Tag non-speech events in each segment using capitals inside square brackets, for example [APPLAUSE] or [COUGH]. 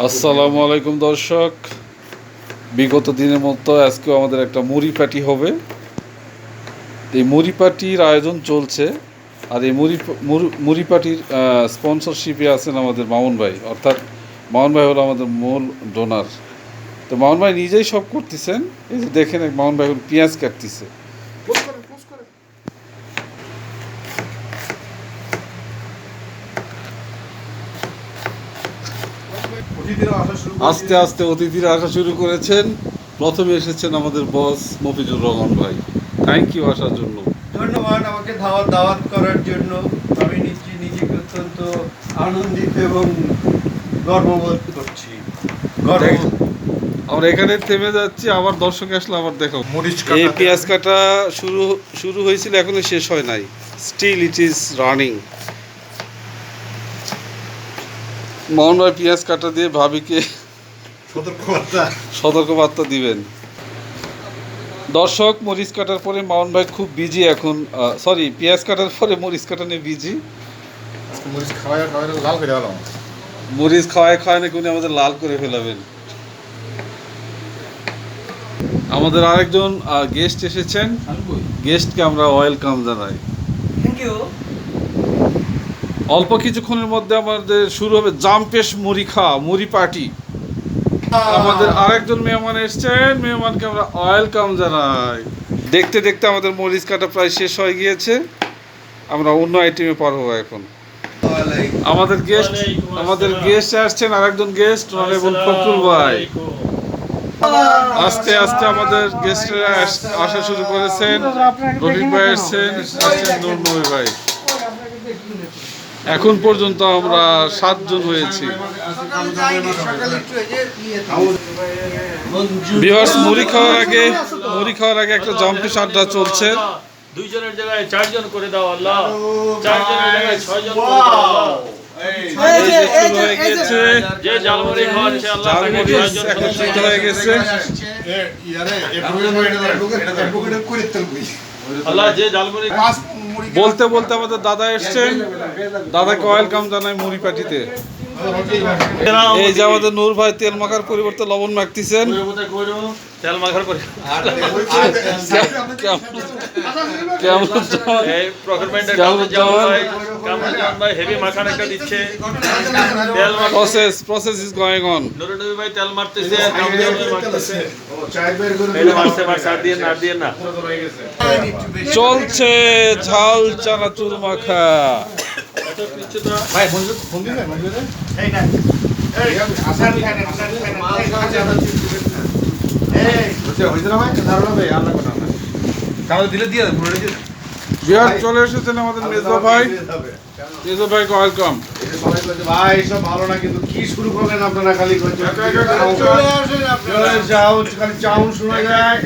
আসসালামু আলাইকুম দর্শক। বিগত দিনের মতো আজকেও আমাদের একটা মুড়ি পার্টি হবে। এই মুড়ি পার্টির আয়োজন চলছে আর এই মুড়ি মুড়ি- পার্টির স্পন্সরশিপে আছেন আমাদের মামুন ভাই। অর্থাৎ মামুন ভাই হলো আমাদের মূল ডোনার তো মামুন ভাই নিজেই সব করতেছেন। এই যে দেখেন মামুন ভাই এখন পেঁয়াজ কাটতেছে পোস্ট করেন পোস্ট করেন অতিথিরা আসা শুরু করে আস্তে আস্তে অতিথিরা আসা শুরু করেছেন। প্রথমে এসেছেন আমাদের বস মফিজুর রহমান ভাই। থ্যাংক ইউ আসার জন্য। ধন্যবাদ আমাকে দাওয়াত দাওয়াত করার জন্য। আমি নিজে নিজেকে অত্যন্ত আনন্দিত এবং গর্ববোধ করছি। আমরা এখানে থেমে যাচ্ছি আবার দর্শক আসলে আবার দেখো মরিচ এই কাটা পেঁয়াজ কাটা শুরু শুরু হয়েছিল এখনও শেষ হয় নাই। Still it is running Mohan ভাই পেঁয়াজ কাটা দিয়ে ভাবিকে সতর্কবার্তা। সতর্কবার্তা দিবেন। দর্শক মরিচ কাটার পরে মাউন ভাই খুব বিজি এখন। সরি পেঁয়াজ কাটার পরে মরিচ কাটা নিয়ে বিজি। মরিচ খাওয়ায় খাওয়ায় লাল করে মরিচ খাওয়ায় খাওয়ায় নাকি উনি আমাদের লাল করে ফেলাবেন। আমাদের আরেকজন গেস্ট এসেছেন। গেস্টকে আমরা ওয়েলকাম জানাই। থ্যাংক ইউ অল্প কিছুক্ষণের মধ্যে আমাদের শুরু হবে জাম্পেশ মুড়ি খাওয়া, মুড়ি পার্টি। আমাদের আরেকজন মেহমান এসেছেন, মেহমানকে আমরা ওয়েলকাম জানাই। দেখতে দেখতে আমাদের মরিচ কাটা প্রায় শেষ হয়ে গিয়েছে। আমরা অন্য আইটেমে পার হব এখন। আমাদের গেস্ট আমাদের গেস্ট আসছেন আরেকজন গেস্ট অনারেবল ফখরুল ভাই। আস্তে আস্তে আমাদের গেস্টরা আসা শুরু করেছেন। রফিক ভাই আসছেন আসছেন নুরনবী ভাই। এখন পর্যন্ত আমরা সাতজন হয়েছি বিহার্স মুড়ি খাওয়ার আগে মুড়ি খাওয়ার আগে একটা জম্পিস আড্ডা চলছে দুইজনের জায়গায় চারজন করে দাও আল্লাহ চারজনের জায়গায় ছয়জন করে দাও আল্লাহ হয়ে একত্রিত হয়ে গেছে আল্লাহ যে জালমুড়ি বলতে বলতে আমাদের দাদা এসছেন। দাদাকে ওয়েলকাম জানাই মুড়ি পার্টিতে এই যে আমাদের নূর ভাই তেল মাখার পরিবর্তে লবণ মাখতেছেন। তেল মাখার জামান? ভাই তেল মার প্রসেস প্রসেস ইজ গোয়িং ভাই ভাই এই ভাই? বন্ধু বন্ধু দিলে দিয়ে দেন পুরো দিয়ে বিহার চলে এসেছেন আমাদের মেজো ভাই। মেজো ভাইকে ওয়েলকাম। ভাই সব ভালো না কিন্তু কি শুরু করলেন আপনারা খালি? করছেন চলে আসেন আপনারা। চলে যাও খালি চাউন শোনা যায়।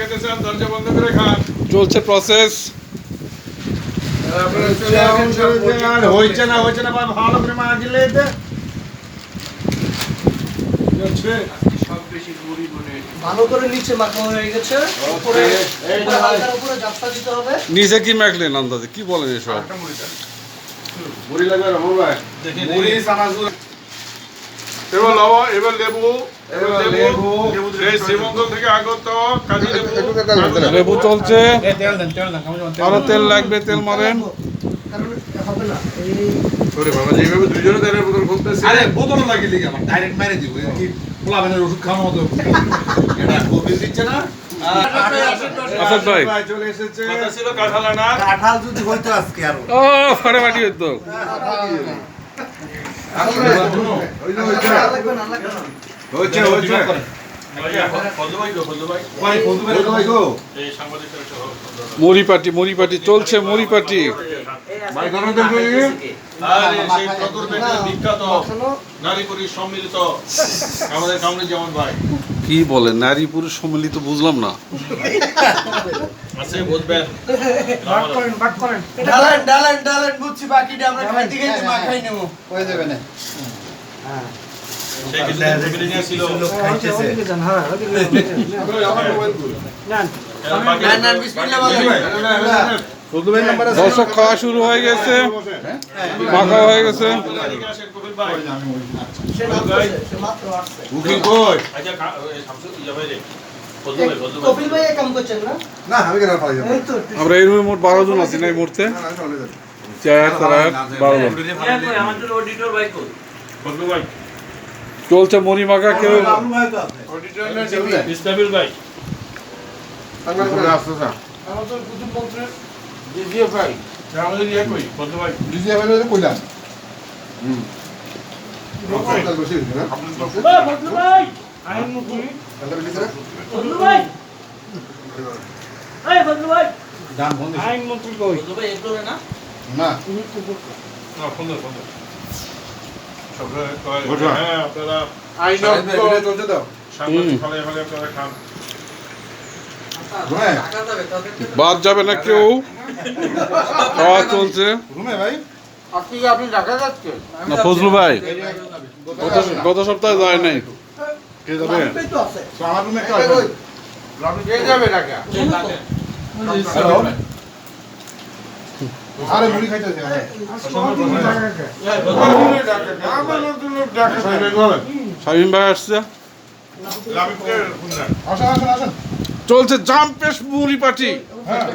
দরজা বন্ধ করে খান। চলছে প্রসেস চাউন চলে যায় আর হয়েছে না হয়েছে না ভালো করে মা দিলে এতে ভালো করে নিচে মাখা হয়ে গেছে। উপরে উপরে হালকার উপরে জাফটা দিতে হবে। নিচে কি মাখলেন আন্দাজে? কি বলেন এসব? মুড়ি লাগবে রহমান ভাই মুড়ি সানাজু এবার লবণ এবার লেবু এবার লেবু। এই শ্রীমঙ্গল থেকে আগত কাজী লেবু। লেবু। চলছে। তেল আরও লাগবে তেল মারেন। কারণ হবে না। এই ওরে বাবা দুজনে তেলের বোতল খুলতেছে। আরে বোতল লাগিয়ে দিকে আমার ডাইরেক্ট মেরে দিব। এ কি পোলাবেনের ওষুধ খাওয়ার মতো। এটা কবি দিচ্ছে না। আসাদ ভাই। চলে এসেছে। কথা ছিল কাঁঠাল আনা কাঁঠাল যদি হইতো আজকে আরও। ও ফাটাফাটি হইতো। মুড়ি পাটি মুড়ি পাটি চলছে মুড়ি ভাই কি বলেন নারী পুরুষ সম্মিলিত বুঝলাম না। আছে বুঝবেন ডালেন ডালেন ডালেন বুঝছি বাকিটা আমরা খাইতে খাইতে মাখাই নেব। সেই কিছু বিল্ডিং ছিল না না বিসমিল্লাহ বলেন। ফজলু ভাই নাম্বার আছে দর্শক খাওয়া শুরু হয়ে গেছে। মাখা হয়ে গেছে। ভাই। বুকিং কই? আচ্ছা, ইয়া ভাই ভাই, ভাই। কপিল ভাই কাম করছেন না না আমি কেন যাব আমরা এই রুমে মোট বারো জন আছি না এই মুহূর্তে চেয়ার তারায় বারো জন ফজলু ভাই, চলছে মরি মাখা কেউ ইসলামিল ভাই। আমাদের প্রধানমন্ত্রী জিজিএ ভাই আমাদের ইয়ে কই ফজলু ভাই, দিদি আমি কইলাম হুম দাম ফোন না না সুন্দর সুন্দর সবাই কয়, ঘটনা। হ্যাঁ আপনারা চলছে তো। সাংবাদিক ফলে ফলে আপনারা খান। রুমে? বাদ যাবে না কেউ। খাওয়া চলছে। না ফজলু ভাই। গত গত সপ্তাহে যায় নাই। কে যাবে? তো আছে। আমার রুমে একটা আছে কে যাবে ঢাকা হ্যালো? আরে মুড়ি খাইতেছে ভাই আসছে। চলছে জাম্পেশ মুড়ি পার্টি। হ্যাঁ।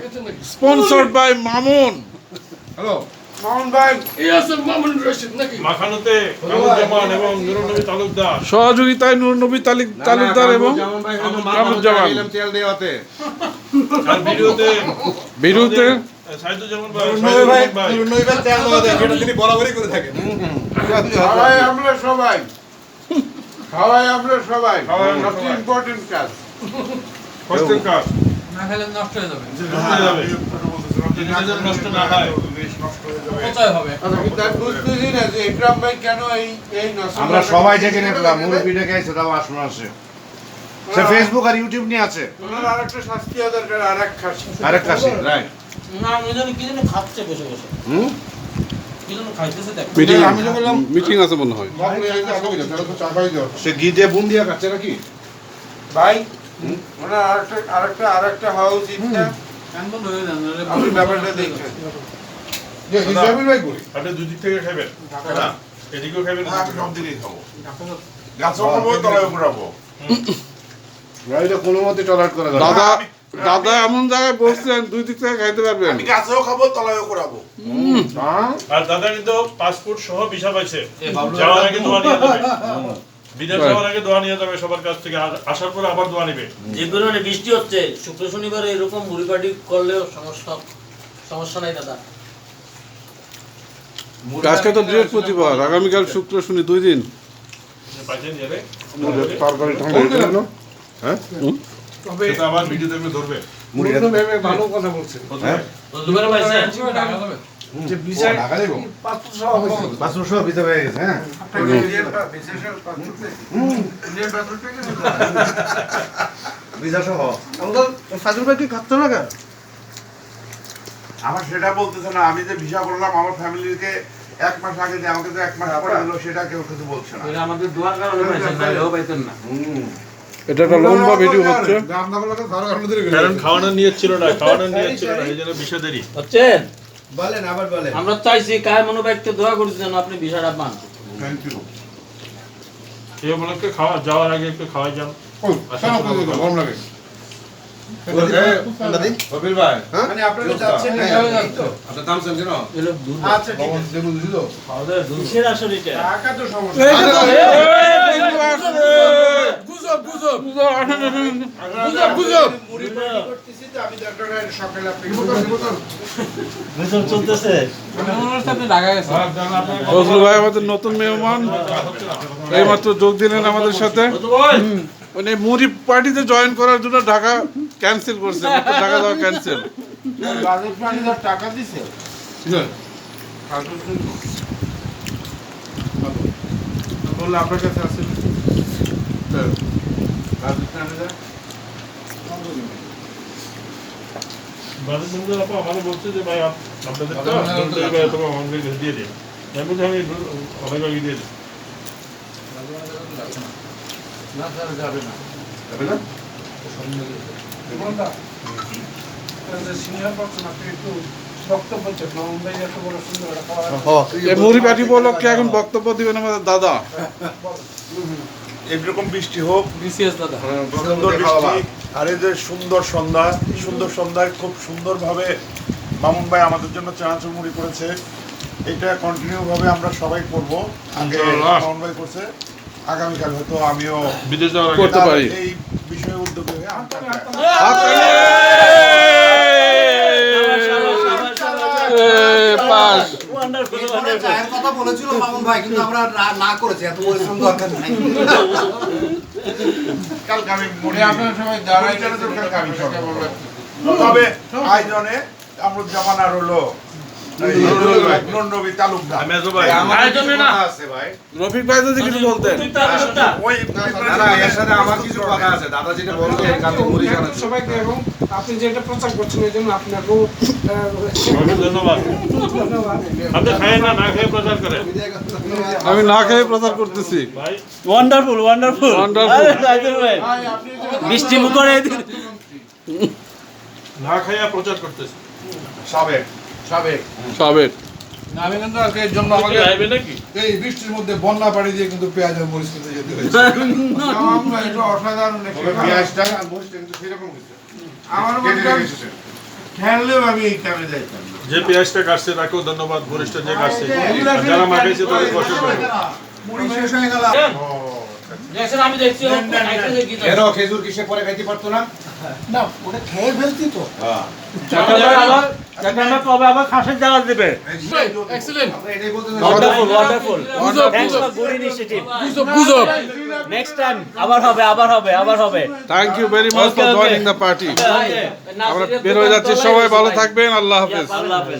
Sponsored by Mamun. হ্যালো? সহযোগিতায় নূর নবী তালুকদার এবং কামরুজ্জামান বিরুদ্ধে আমরা সবাই। খাওয়াই আমরা সবাই। আমরা সবচেয়ে সবাই। ইম্পর্টেন্ট কাজ। কাজ না খেলে নষ্ট হয়ে যাবে। যদি নষ্ট না হয় না এই আমরা সবাই ডেকে নিলাম মুরব্বী ডেকে আছে তাও আসুন আসে সে। ফেসবুক আর ইউটিউব নিয়ে আছে। ওনার আরেকটা শাস্তি দরকার খাসি। আরেক কাছে রাইট হুম? মিটিং আমি যে বললাম মিটিং আছে মনে হয়। সে ঘি দিয়ে বুন দিয়ে খাচ্ছে নাকি? ভাই ওনার আরেকটা আরেকটা আরেকটা হওয়া উচিত না আপনি ব্যাপারটা দেখছেন। যে হিসাবিল ভাই করি আপনি দুদিক থেকে খাবেন না এদিকেও খাবেন সব দিকেই খাব। গাছও খাব তলায় ঘুরাবো রাইটা কোনো মতে টলারেট করা দাদা দাদা এমন জায়গায় বসছেন দুই দিক থেকে খাইতে পারবেন। গাছেও খাব তলায়ও ঘুরাবো হ্যাঁ? আর দাদা কিন্তু পাসপোর্ট সহ ভিসা পাইছে। যাওয়ার আগে বিদেশ যাওয়ার আগে দোয়া নিয়ে যাবে সবার কাছ থেকে। আসার পরে আবার দোয়া নিবে। যে পরিমাণে বৃষ্টি হচ্ছে শুক্র শনিবার এরকম মুড়ি করলেও সমস্যা সমস্যা নাই দাদা। আজকে তো বৃহস্পতিবার আগামীকাল শুক্র শনি দুই দিন। ঠান্ডা হয়ে? গেল? আবার ভিডিও দেখবে ধরবে। ভালো কথা বলছেন হয়ে গেছে হ্যাঁ। ভিজা সহ। সাজুর ভাই কি খাচ্ছ না কেন? আমার সেটা বলতেছে না। আমি যে ভিসা করলাম আমার ফ্যামিলিকে এক মাস আগে যে আমাকে তো এক মাস পরে দিল সেটা কেউ কিছু বলছে না। আমাদের দোয়ার কারণে পাইছেন পাইতেন না। এটা একটা লম্বা ভিডিও হচ্ছে। দাম না কারণ ধরে গেল কারণ খাওয়ানোর নিয়ত ছিল না খাওয়ানোর নিয়ত ছিল না এই জন্য বিষা দেরি। হচ্ছেন বলেন আবার বলেন। আমরা চাইছি কায় মনোব্যক্তি দোয়া করছি যেন আপনি বিষয়টা পান। থ্যাংক ইউ এই উপলক্ষে খাওয়া যাওয়ার আগে একটু খাওয়াই যান। করে দিল লাগে। এই নতুন মেহমান। এইমাত্র যোগ দিলেন আমাদের সাথে। মানে মুড়ি পার্টিতে জয়েন করার জন্য ঢাকা ক্যান্সেল করছে [LAUGHS] ঢাকা যাওয়া ক্যান্সেল টাকা দিছে। বললে আপনার কাছে বন্ধুরা আপা আমাকে বলছে যে ভাই আপ- আপনাদের দিয়ে দিন আমি বলছি আমি অনেক আগে দিয়ে দিই যাবে না। সিনিয়র পার্সন আপনি একটু বক্তব্য ছিল মুম্বাই এত বড় সুন্দর একটা খাবার। এই মুড়ি পাটি উপলক্ষে এখন বক্তব্য দিবেন আমাদের দাদা। এরকম বৃষ্টি হোক দাদা। সুন্দর বৃষ্টি আর এই যে সুন্দর সন্ধ্যা সুন্দর সন্ধ্যায় খুব সুন্দরভাবে মামুন ভাই আমাদের জন্য চানাচুর মুড়ি করেছে। এটা কন্টিনিউ ভাবে আমরা সবাই করব। আগে মামুন ভাই করছে। আগামীকাল হয়তো আমিও বিদেশ যাওয়ার করতে পারি এই বিষয়ে উদ্যোগী হয়ে কথা বলেছিল মামুন ভাই কিন্তু আমরা না- না করেছি এত পরিশ্রম দরকার নাই কালকে আমি আপনারা দাঁড়াই। তবে আয়োজনে আমরা জামানার হলো রফিক ভাই যদি কিছু বলতেন। ওই না না এর সাথে আমার কিছু কথা আছে। দাদা যেটা বলতে কালকে মুড়ি জানাচ্ছে। সবাইকে এবং আপনি যেটা প্রচার করছেন এই জন্য আপনাকেও ধন্যবাদ। আপনি খায় না না খেয়ে প্রচার করেন। আমি না খেয়ে প্রচার করতেছি। ভাই। Wonderful wonderful. মিষ্টি মুখরে না খাইয়া প্রচার করতেছি। সাবেক। সাবেক। সাবেক। আমি কিন্তু আজকে এর জন্য আমাকে এই বৃষ্টির মধ্যে বন্যা পাড়ি দিয়ে কিন্তু পেঁয়াজ আর মরিচ কিনতে যেতে হয়েছে। [LAUGHS] আমরা এটা অসাধারণ একটা তবে খাবার। পেঁয়াজটা আর মরিচটা কিন্তু সেরকম হয়েছে। আমার মনে খেললেও আমি এই কামে যাইতাম যে পেঁয়াজটা কাটছে তাকেও ধন্যবাদ বরিষ্ঠ যে কাটছে। যারা তাদের শেষ হয়ে। গেল আমি দেখছি খেজুর কিসে পরে খাইতে পারতো না? না ওটা খেয়ে ফেলতি তো। কবে আবার খাসের জায়গা দেবে? আমরা এটাই বলতে wonderful wonderful thanks for good initiative গুজব নেক্সট টাইম আবার হবে আবার হবে আবার হবে। Thank you very much for. The party আমরা বের হয়ে যাচ্ছি। সবাই ভালো থাকবেন। আল্লাহ হাফেজ। আল্লাহ হাফেজ।